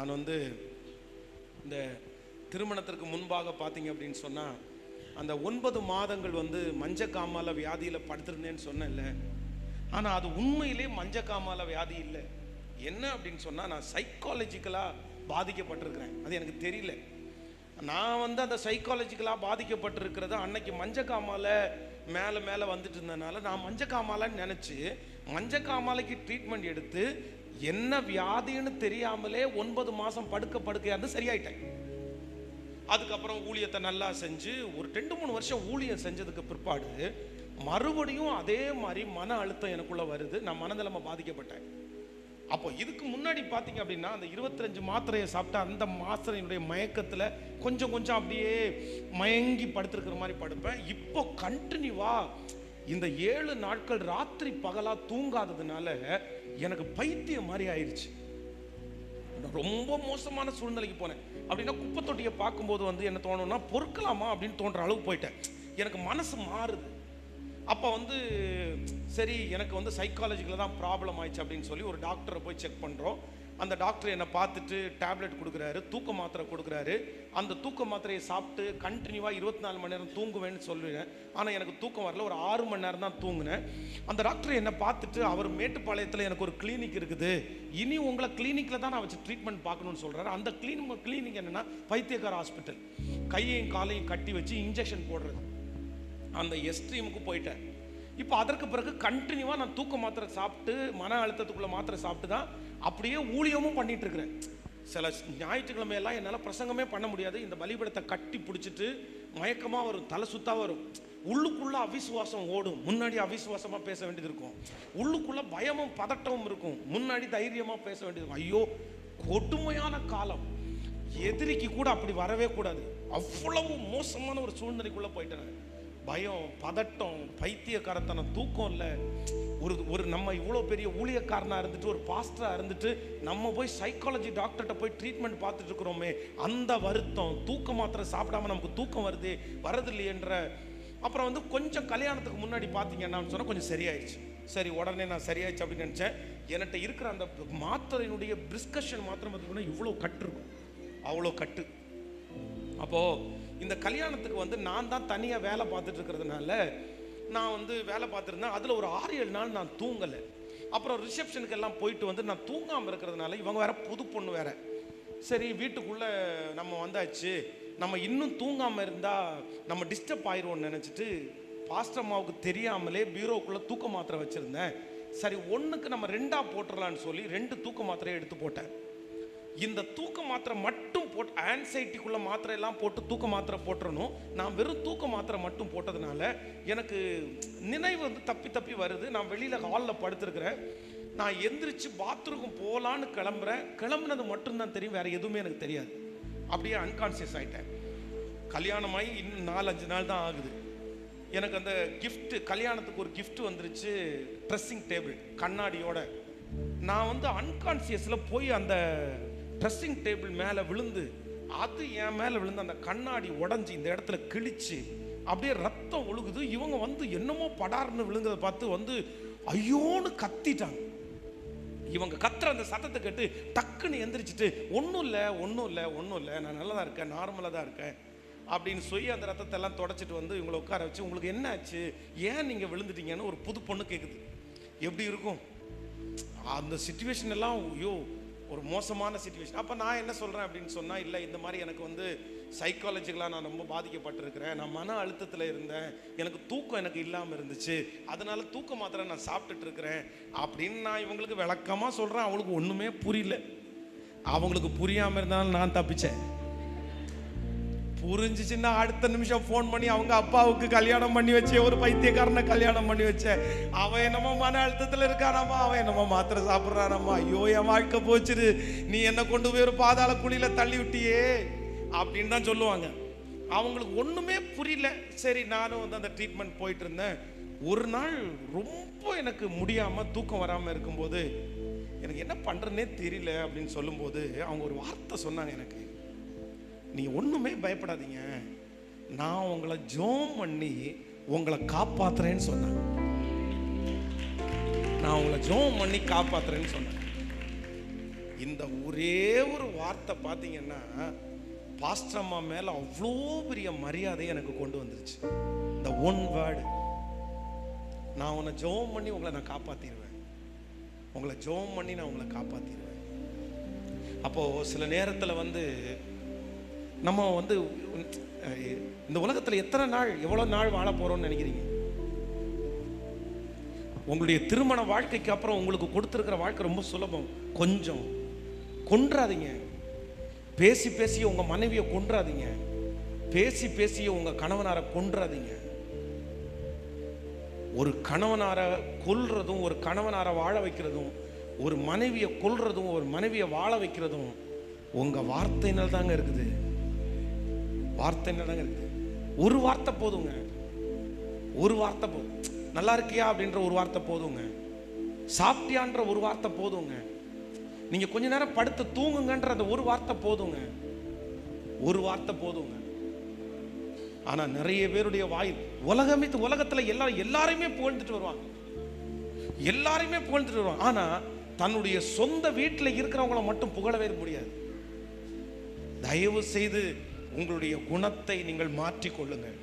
நான் வந்து இந்த திருமணத்திற்கு முன்பாக பார்த்தீங்க அப்படின்னு சொன்னால் அந்த ஒன்பது மாதங்கள் வந்து மஞ்சக்காமால வியாதியில் படுத்திருந்தேன்னு சொன்னேன்ல. ஆனால் அது உண்மையிலே மஞ்சக்காமால வியாதி இல்லை. என்ன அப்படின்னு சொன்னால் நான் சைக்காலஜிக்கலாக பாதிக்கப்பட்டிருக்கிறேன். அது எனக்கு தெரியல. நான் வந்து அந்த சைக்காலஜிக்கலாக பாதிக்கப்பட்டிருக்கிறத அன்னைக்கு மஞ்சக்காமால மேலே மேலே வந்துட்டு இருந்ததுனால நான் மஞ்சக்காமாலன்னு நினச்சி மஞ்சக்காமாலைக்கு ட்ரீட்மெண்ட் எடுத்து என்ன வியாதின்னு தெரியாமலே ஒன்பது மாதம் படுக்க படுக்கையா இருந்து சரியாயிட்டேன் அதுக்கப்புறம் ஊழியத்தை நல்லா செஞ்சு ஒரு ரெண்டு மூணு வருஷம் ஊழியம் செஞ்சதுக்கு பிற்பாடு மறுபடியும் அதே மாதிரி மன அழுத்தம் எனக்குள்ள வருது. நான் மனநிலைமை பாதிக்கப்பட்டேன். அப்போ இதுக்கு முன்னாடி பார்த்தீங்க அப்படின்னா அந்த 25 மாத்திரையை சாப்பிட்டா அந்த மாத்திரையினுடைய மயக்கத்தில் கொஞ்சம் கொஞ்சம் அப்படியே மயங்கி படுத்திருக்கிற மாதிரி படுப்பேன். இப்போ கண்டினியூவா இந்த ஏழு நாட்கள் ராத்திரி பகலாக தூங்காததுனால எனக்கு பைத்தியம் மாதிரி ஆயிடுச்சு நான் ரொம்ப மோசமான சூழ்நிலைக்கு போனேன். அப்படின்னா குப்பை தொட்டியை பார்க்கும்போது வந்து என்ன தோணும்னா பொறுக்கலாமா அப்படின்னு தோன்ற அளவுக்கு போயிட்டேன். எனக்கு மனசு மாறுது. அப்போ வந்து சரி எனக்கு வந்து சைக்காலஜிக்கில் தான் ப்ராப்ளம் ஆயிடுச்சு அப்படின்னு சொல்லி ஒரு டாக்டரை போய் செக் பண்ணுறோம் அந்த டாக்டர் என்னை பார்த்துட்டு டேப்லெட் கொடுக்குறாரு தூக்க மாத்திரை கொடுக்குறாரு. அந்த தூக்க மாத்திரையை சாப்பிட்டு கண்டினியூவாக இருபத்தி நாலு மணி நேரம் தூங்குவேன்னு சொல்லுவேன். ஆனால் எனக்கு தூக்கம் வரல. ஒரு ஆறு மணி நேரம் தான் தூங்கினேன். அந்த டாக்டர் என்னை பார்த்துட்டு அவர் மேட்டுப்பாளையத்தில் எனக்கு ஒரு கிளினிக் இருக்குது. இனி உங்களை கிளினிக்கில் தான் நான் வச்சு ட்ரீட்மெண்ட் பார்க்கணும்னு சொல்கிறாரு அந்த கிளினிக் கிளினிக் என்னென்னா பைத்தியக்கார ஹாஸ்பிட்டல் கையையும் காலையும் கட்டி வச்சு இன்ஜெக்ஷன் போடுறது. அந்த எஸ்ட்ரீமுக்கு போயிட்டேன். இப்போ அதற்கு பிறகு கண்டினியூவாக நான் தூக்க மாத்திரை சாப்பிட்டு மன அழுத்தத்துக்குள்ள மாத்திரை சாப்பிட்டு தான் அப்படியே ஊழியமும் பண்ணிட்டு இருக்கிறேன் சில ஞாயிற்றுக்கிழமையெல்லாம் என்னால் பிரசங்கமே பண்ண முடியாது. இந்த பலிபடத்தை கட்டி பிடிச்சிட்டு மயக்கமாக வரும் தலை சுத்தா வரும். உள்ளுக்குள்ள அவிசுவாசம் ஓடும். முன்னாடி அவிசுவாசமாக பேச வேண்டியது இருக்கும். உள்ளுக்குள்ள பயமும் பதட்டமும் இருக்கும். முன்னாடி தைரியமாக பேச வேண்டியது இருக்கும். ஐயோ கொடுமையான காலம். எதிரிக்கு கூட அப்படி வரவே கூடாது. அவ்வளவு மோசமான ஒரு சூழ்நிலைக்குள்ளே போயிட்டேன். பயம் பதட்டம் பைத்தியக்காரத்தனம் தூக்கம் இல்லை. ஒரு ஒரு நம்ம இவ்வளோ பெரிய ஊழியக்காரனாக இருந்துட்டு ஒரு பாஸ்டராக இருந்துட்டு நம்ம போய் சைக்காலஜி டாக்டர்கிட்ட போய் ட்ரீட்மெண்ட் பார்த்துட்டு இருக்கிறோமே அந்த வருத்தம் தூக்க மாத்திரை சாப்பிடாம நமக்கு தூக்கம் வருது வரதில்லையேன்ற. அப்புறம் வந்து கொஞ்சம் கல்யாணத்துக்கு முன்னாடி பார்த்தீங்கன்னா சொன்னால் கொஞ்சம் சரியாயிடுச்சு சரி உடனே நான் சரியாயிடுச்சு அப்படின்னு நினச்சேன். என்கிட்ட இருக்கிற அந்த மாத்திரையினுடைய பிரிஸ்கஷன் மாத்திரம் பார்த்தீங்கன்னா இவ்வளோ கட்டு இருக்கும். அவ்வளோ கட்டு. அப்போது இந்த கல்யாணத்துக்கு வந்து நான் தான் தனியாக வேலை பார்த்துட்டு இருக்கிறதுனால நான் வந்து வேலை பார்த்துருந்தேன். அதில் ஒரு ஆறு ஏழு நாள் நான் தூங்கலை. அப்புறம் ரிசப்ஷனுக்கு எல்லாம் போயிட்டு வந்து நான் தூங்காமல் இருக்கிறதுனால இவங்க வேற புது பொண்ணு வேற. சரி வீட்டுக்குள்ளே நம்ம வந்தாச்சு. நம்ம இன்னும் தூங்காமல் இருந்தால் நம்ம டிஸ்டர்ப் ஆயிடுவோம்னு நினச்சிட்டு பாஸ்டர் அம்மாவுக்கு தெரியாமலே பீரோக்குள்ளே தூக்க மாத்திரை வச்சுருந்தேன். சரி ஒன்றுக்கு நம்ம ரெண்டாக போட்டுடலான்னு சொல்லி ரெண்டு தூக்க மாத்திரையை எடுத்து போட்டேன். இந்த தூக்க மாத்திரை மட்டும் போட்டு ஆன்சைட்டிக்குள்ள மாத்திரை எல்லாம் போட்டு தூக்க மாத்திரை போட்டுறணும். நான் வெறும் தூக்க மாத்திரை மட்டும் போட்டதுனால எனக்கு நினைவு வந்து தப்பி தப்பி வருது. நான் வெளியில் ஹாலில் படுத்துருக்கிறேன். நான் எந்திரிச்சு பாத்ரூம் போகலான்னு கிளம்புறேன். கிளம்புனது மட்டும்தான் தெரியும். வேற எதுவுமே எனக்கு தெரியாது. அப்படியே அன்கான்சியஸ் ஆயிட்டேன். கல்யாணமாகி இன்னும் நாலஞ்சு நாள் தான் ஆகுது. எனக்கு அந்த கிஃப்ட்டு கல்யாணத்துக்கு ஒரு கிஃப்ட் வந்துருச்சு. ட்ரெஸ்ஸிங் டேபிள் கண்ணாடியோட. நான் வந்து அன்கான்சியஸில் போய் அந்த ட்ரெஸ்ஸிங் டேபிள் மேலே விழுந்து அது என் மேலே விழுந்து அந்த கண்ணாடி உடஞ்சி இந்த இடத்துல கிழிச்சு அப்படியே ரத்தம் ஒழுகுது. இவங்க வந்து என்னமோ படார்னு விழுந்ததை பார்த்து வந்து ஐயோன்னு கத்திட்டாங்க. இவங்க கத்துற அந்த சத்தத்தை கேட்டு டக்குன்னு எந்திரிச்சிட்டு ஒன்றும் இல்லை ஒன்றும் இல்லை ஒன்றும் இல்லை நான் நல்லா தான் இருக்கேன் நார்மலாக தான் இருக்கேன் அப்படின்னு சொல்லி அந்த ரத்தத்தை எல்லாம் தொடச்சிட்டு வந்து இவங்களை உட்கார வச்சு உங்களுக்கு என்ன ஆச்சு? ஏன் நீங்கள் விழுந்துட்டீங்கன்னு ஒரு புது பொண்ணு கேட்குது எப்படி இருக்கும்? அந்த சுச்சுவேஷன் எல்லாம் ஐயோ ஒரு மோசமான சுச்சுவேஷன் அப்போ நான் என்ன சொல்கிறேன் அப்படின்னு சொன்னால் இல்லை இந்த மாதிரி எனக்கு வந்து சைக்காலஜிக்கலாக நான் ரொம்ப பாதிக்கப்பட்டிருக்கிறேன். நான் மன அழுத்தத்தில் இருந்தேன். எனக்கு தூக்கம் எனக்கு இல்லாமல் இருந்துச்சு. அதனால தூக்க மாத்திரை நான் சாப்பிட்டுட்டு இருக்கிறேன் அப்படின்னு நான் இவங்களுக்கு விளக்கமாக சொல்கிறேன் அவங்களுக்கு ஒன்றுமே புரியல. அவங்களுக்கு புரியாமல் இருந்தாலும் நான் தப்பிச்சேன். புரிஞ்சிச்சுன்னா அடுத்த நிமிஷம் ஃபோன் பண்ணி அவங்க அப்பாவுக்கு கல்யாணம் பண்ணி வச்சே ஒரு பைத்தியக்காரனை கல்யாணம் பண்ணி வச்சேன் அவன் என்னமோ மன அழுத்தத்தில் இருக்கானாமா? அவன் என்னமோ மாத்திரை சாப்பிட்றானாமா? ஐயோ என் வாழ்க்கை போச்சுரு. நீ என்ன கொண்டு போய் ஒரு பாதாள குழியில் தள்ளி விட்டியே அப்படின்னு தான் சொல்லுவாங்க. அவங்களுக்கு ஒன்றுமே புரியல. சரி நானும் வந்து அந்த ட்ரீட்மெண்ட் போயிட்டு இருந்தேன் ஒரு நாள் ரொம்ப எனக்கு முடியாமல் தூக்கம் வராமல் இருக்கும்போது எனக்கு என்ன பண்ணுறதுனே தெரியல அப்படின்னு சொல்லும்போது அவங்க ஒரு வார்த்தை சொன்னாங்க எனக்கு. நீ ஒன்றுமே பயப்படாதீங்க. நான் உங்களை ஜோம் பண்ணி உங்களை காப்பாத்துறேன்னு சொன்னேன். நான் உங்களை ஜோம் பண்ணி காப்பாத்துறேன்னு சொன்னேன். இந்த ஒரே ஒரு வார்த்தை பார்த்தீங்கன்னா பாஸ்டர் அம்மா மேல அவ்வளோ பெரிய மரியாதையை எனக்கு கொண்டு வந்துருச்சு. இந்த ஒன் வேர்டு நான் உன்னை ஜோம் பண்ணி உங்களை நான் காப்பாத்திடுவேன். உங்களை ஜோம் பண்ணி நான் உங்களை காப்பாத்திடுவேன். அப்போ சில நேரத்தில் வந்து நம்ம வந்து இந்த உலகத்தில் எத்தனை நாள் எவ்வளோ நாள் வாழ போகிறோம்னு நினைக்கிறீங்க? உங்களுடைய திருமண வாழ்க்கைக்கு அப்புறம் உங்களுக்கு கொடுத்துருக்கிற வாழ்க்கை ரொம்ப சுலபம். கொஞ்சம் கொன்றாதீங்க. பேசி பேசி உங்கள் மனைவியை கொன்றாதீங்க. பேசி பேசி உங்கள் கணவனாரை கொன்றாதீங்க. ஒரு கணவனார கொல்றதும் ஒரு கணவனார வாழ வைக்கிறதும் ஒரு மனைவியை கொல்றதும் ஒரு மனைவியை வாழ வைக்கிறதும் உங்கள் வார்த்தையினால் தாங்க இருக்குது. வார்த்தை தாங்க இருக்குது ஒரு வார்த்தை போதுங்க. ஒரு வார்த்தை போதும் நல்லா இருக்கியா அப்படின்ற ஒரு வார்த்தை போதுங்க. சாப்பிட்டியான்ற ஒரு வார்த்தை போதுங்க. நீங்க கொஞ்ச நேரம் படுத்து தூங்குங்கன்ற அந்த ஒரு வார்த்தை போதுங்க. ஒரு வார்த்தை போதுங்க. ஆனா நிறைய பேருடைய வாய் உலகமே உலகத்துல எல்லா எல்லாருமே புகழ்ந்துட்டு வருவாங்க. எல்லாருமே புகழ்ந்துட்டு வருவாங்க. ஆனா தன்னுடைய சொந்த வீட்டில் இருக்கிறவங்கள மட்டும் புகழவே முடியாது. தயவு செய்து உங்களுடைய குணத்தை நீங்கள் மாற்றிக்கொள்ளுங்கள்.